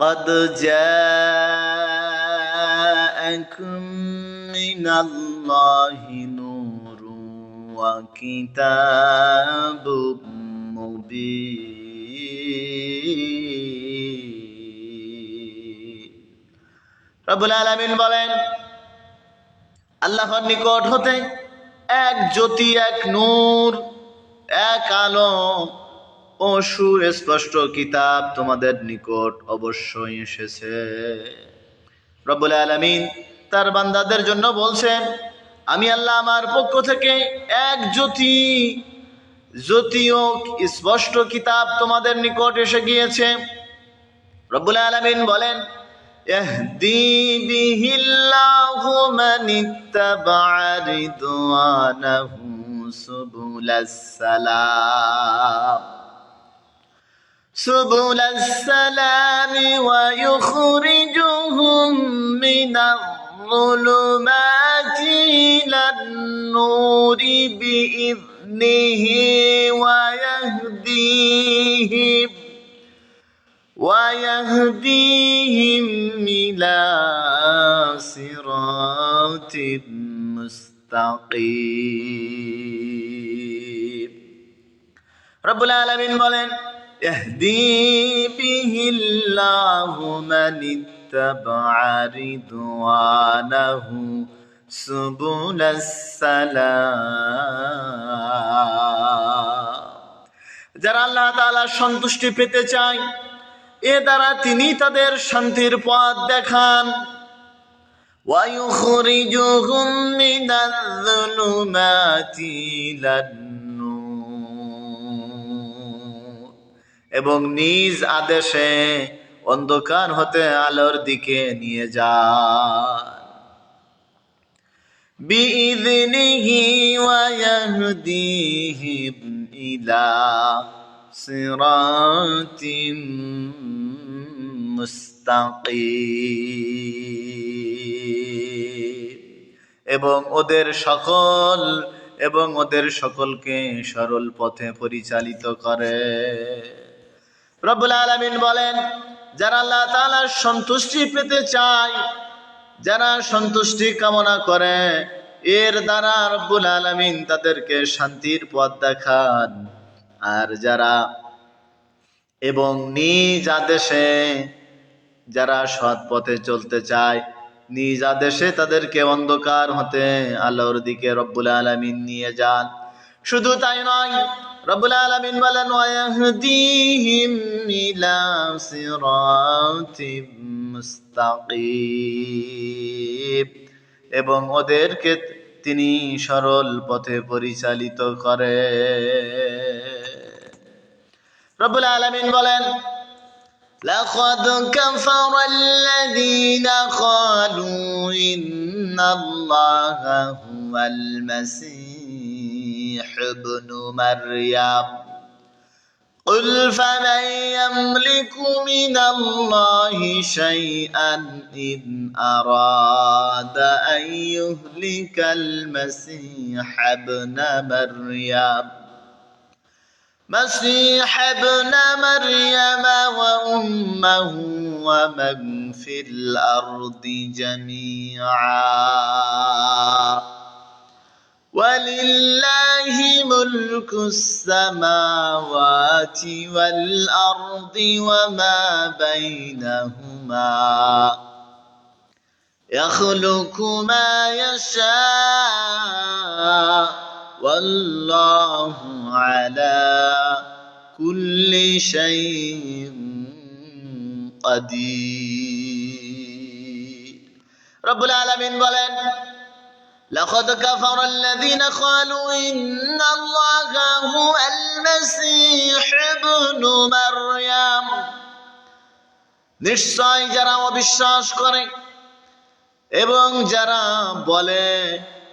قد جاءكم من الله نور وكتاب مبين রব্বুল আলামিন বলেন আল্লাহর নিকট হতে এক জ্যোতি এক নূর এক আলো ও সুস্পষ্ট কিতাব তোমাদের নিকট অবশ্যই এসেছে রব্বুল আলামিন তার বান্দাদের জন্য বলছেন আমি আল্লাহ আমার পক্ষ থেকে এক জ্যোতি জ্যোতি ও স্পষ্ট কিতাব তোমাদের নিকট এসে গিয়েছে রব্বুল আলামিন বলেন يهدي به الله من اتبع رضوانه سبل السلام سبل السلام ويخرجهم من الظلمات إلى النور بإذنه ويهديهم ويهديهم إلى صراط مستقيم رب العالمين বলেন يهدي به الله من اتبع رضوانه سبل السلام যারা আল্লাহ তাআলা সন্তুষ্টি পেতে চায় এ দ্বারা তিনি তাদের শান্তির পথ দেখান ويخرجهم من الظلمات إلى এবং নিজ আদেশে অন্ধকার হতে আলোর দিকে নিয়ে যান। এবং ওদের সকল, এবং ওদের সকলকে সরল পথে পরিচালিত করে। রব্বুল আলামিন বলেন, যারা আল্লাহ তাআলার সন্তুষ্টি পেতে চায়, যারা সন্তুষ্টি কামনা করে, এর দ্বারা রব্বুল আলমিন তাদেরকে শান্তির পথ দেখান। আর যারা এবং নিজ আদেশে, যারা সৎ পথে চলতে চায়, নিজ আদেশে তাদেরকে অন্ধকার হতে আলোর দিকে রব্বুল আলামিন নিয়ে যান। শুধু তাই নয় রব্বুল আলামিন বলেন ওয়াহদিহিম ইলা সিরাতিম মুস্তাকিম এবং ওদেরকে তিনি সরল পথে পরিচালিত করে রব্বুল আলামিন বলেন لقد كفر الذين قالوا إن الله هو المسيح ابن مريم. قل فمن يملك من الله شيئا إن أراد أن يهلك المسيح ابن مريم. مسيح ابن مريم وأمه ومن في الأرض جميعا. ولله ملك السماوات والأرض وما بينهما. يخلق ما يشاء والله على كل شيء قدير. رب العالمين بولن لقد كفر الذين قالوا إن الله هو المسيح ابن مريم নিশ্চয় যারা অবিশ্বাস করে এবং যারা বলে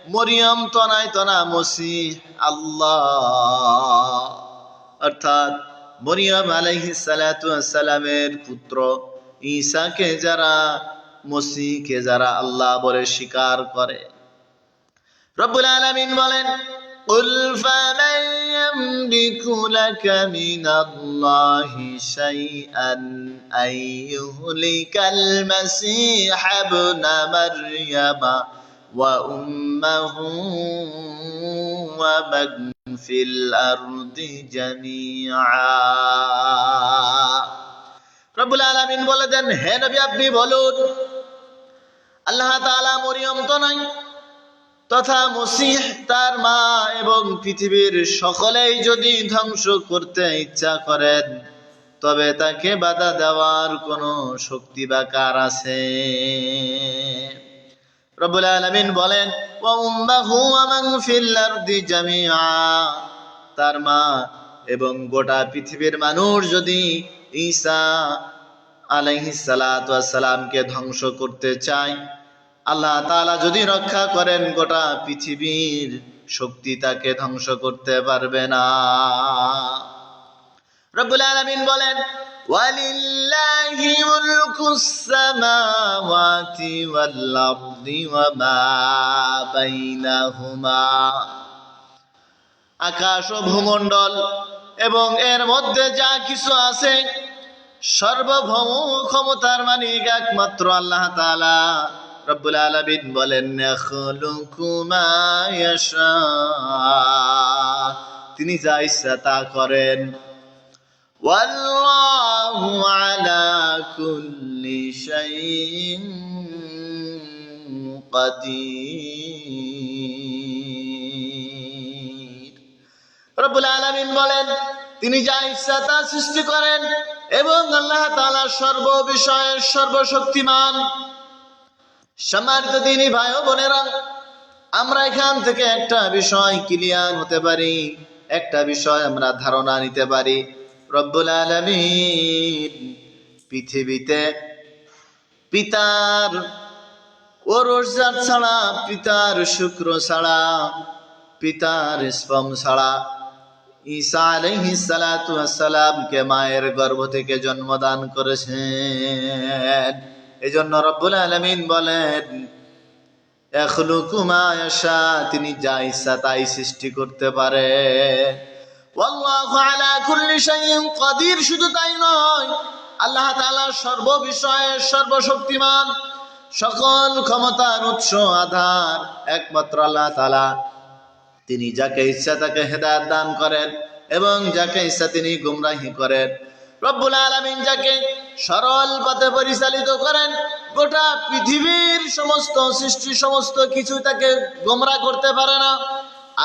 মরিয়ম তনায় তনা মসিহ আল্লাহ অর্থাৎ মরিয়ম আলাইহি সালামের পুত্র ঈসাকে যারা মসিহকে যারা আল্লাহ বলে স্বীকার করে রব্বুল আলামিন বলেন قل فمن يملك لك من الله شيئا أن يهلك المسيح ابن مريم وأمه ومن في الأرض جميعا রব্বুল আলামিন বলে দেন হে নবী আপনি বলুন আল্লাহ তাআলা মরিয়ম তো নাই তথা মসিহ তার মা এবং পৃথিবীর সকলেই যদি ধ্বংস করতে ইচ্ছা করেন, তবে তাকে বাধা দেওয়ার কোনো শক্তি বা কার আছে? রব্বুল আলামিন বলেন তার মা এবং গোটা পৃথিবীর মানুষ যদি ঈসা ওয়াস ধ্বংস করতে চায় আল্লাহ তাআলা যদি রক্ষা করেন গোটা পৃথিবীর, শক্তি তাকে ধ্বংস করতে পারবে না। রব্বুল আলামিন বলেন ওয়া মা বাইনাহুমা। আকাশ ও ভূমণ্ডল এবং এর মধ্যে যা কিছু আছে সর্বভৌম ক্ষমতার মালিক একমাত্র আল্লাহ তাআলা। রব্বুল আলামিন বলেন তিনি যা ইচ্ছা তা করেন। ওয়াল্লাহু আলা কুল্লি শাইইন কাদির। রব্বুল আলামিন বলেন, তিনি যা ইচ্ছা তা সৃষ্টি করেন এবং আল্লাহ তাআলা সর্ব বিষয়ে সর্বশক্তিমান। সম্মানিত দিনী ভাই ও বোনেরা, আমরা এখান থেকে একটা বিষয় ক্লিয়ার হতে পারি, একটা বিষয় আমরা ধারণা নিতে পারি। রব্বুল আলামিন পৃথিবীতে পিতার ওরজাত ছাড়া, পিতার শুক্র ছাড়া, পিতার স্পম ছাড়া ঈসা আলাইহিস সালাতু সালামকে মায়ের গর্ভ থেকে জন্মদান করেছেন। এজন্য রব্বুল আলামিন বলেন তিনি যা ইচ্ছা তাই সৃষ্টি করতে পারে। শুধু তাই নয়, আল্লাহ তাআলা সর্ব বিষয়ে সর্বশক্তিমান, সকল ক্ষমতার উৎস আধার, একমাত্র আল্লাহ তাআলা। তিনি যাকে ইচ্ছা তাকে হেদায়েত দান করেন এবং যাকে ইচ্ছা তিনি গুমরাহি করেন। রব্বুল আলামিন যাকে সরল পথে পরিচালিত করেন, গোটা পৃথিবীর সমস্ত সৃষ্টি, সমস্ত কিছু তাকে গোমরা করতে পারে না।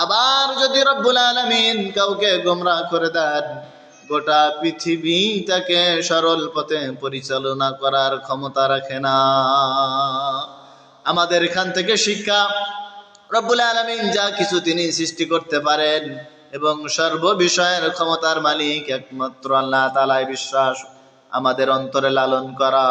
আবার যদি রব্বুল আলামিন কাউকে গোমরা করে দেন, গোটা পৃথিবী তাকে সরল পথে পরিচালনা করার ক্ষমতা রাখে না। আমাদের এখান থেকে শিক্ষা, রব্বুল আলমিন যা কিছু তিনি সৃষ্টি করতে পারেন এবং সর্ব বিষয়ের ক্ষমতার মালিক একমাত্র আল্লাহ তালায় বিশ্বাস আমাদের অন্তরে লালন করা।